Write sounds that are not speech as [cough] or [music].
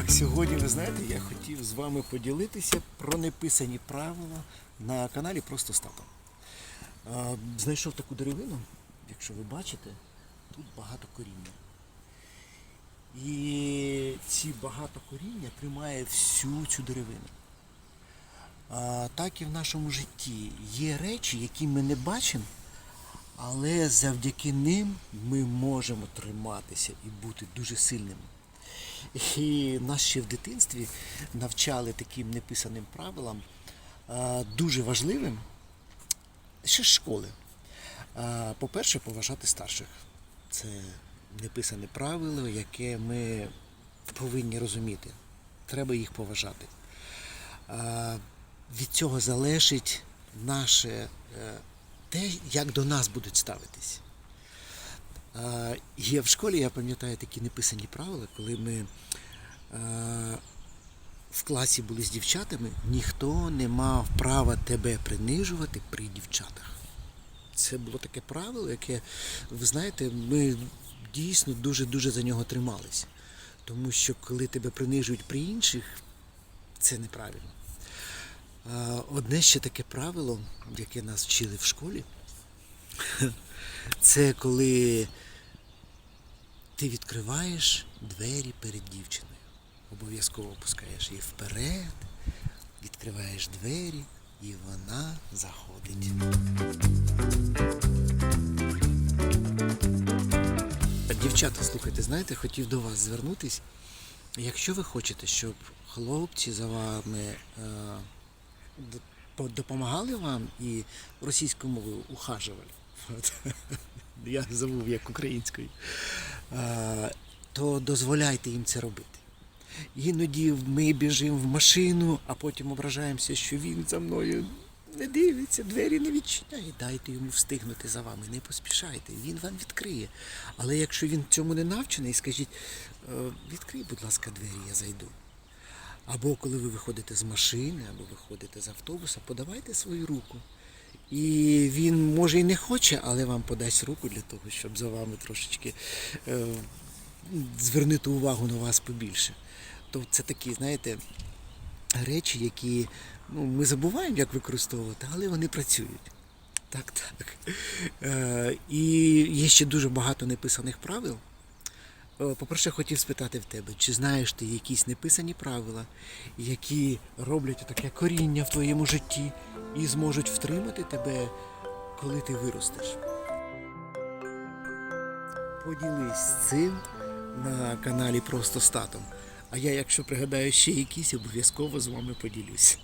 Так, сьогодні, ви знаєте, я хотів з вами поділитися про неписані правила на каналі Просто Статом. А, Знайшов таку деревину, якщо ви бачите, тут багато коріння. І ці багато коріння тримає всю цю деревину. Так і в нашому житті є речі, які ми не бачимо, але завдяки ним ми можемо триматися і бути дуже сильними. І нас ще в дитинстві навчали таким неписаним правилам, дуже важливим, ще з школи. По-перше, поважати старших. Це неписане правило, яке ми повинні розуміти. Треба їх поважати. Від цього залежить наше е, те, як до нас будуть ставитись. Є в школі, я пам'ятаю такі неписані правила, коли ми в класі були з дівчатами, ніхто не мав права тебе принижувати при дівчатах. Це було таке правило, яке, ви знаєте, ми дійсно дуже-дуже за нього тримались. Тому що коли тебе принижують при інших, це неправильно. Одне ще таке правило, яке нас вчили в школі, це коли ти відкриваєш двері перед дівчиною. Обов'язково пускаєш її вперед, відкриваєш двері, і вона заходить. Дівчата, слухайте, знаєте, хотів до вас звернутись. Якщо ви хочете, щоб хлопці за вами е, допомагали вам і російською мовою ухажували, [laughs] я забув як українською, то дозволяйте їм це робити. Іноді ми біжимо в машину, а потім ображаємося, що він за мною не дивиться, двері не відчиняє. Дайте йому встигнути за вами, не поспішайте, він вам відкриє. Але якщо він цьому не навчений, скажіть, «Е, відкрий, будь ласка, двері, я зайду. Або коли ви виходите з машини, або виходите з автобуса, подавайте свою руку. І він може і не хоче, але вам подасть руку для того, щоб за вами трошечки е, звернути увагу на вас побільше. То це такі, знаєте, речі, які ну, ми забуваємо, як використовувати, але вони працюють. Так, так. Е, і є ще дуже багато неписаних правил. Е, По-перше, хотів спитати в тебе, чи знаєш ти якісь неписані правила, які роблять таке коріння в твоєму житті і зможуть втримати тебе, коли ти виростеш. Поділись цим на каналі Просто Статом. А я, якщо пригадаю ще якісь, обов'язково з вами поділюсь.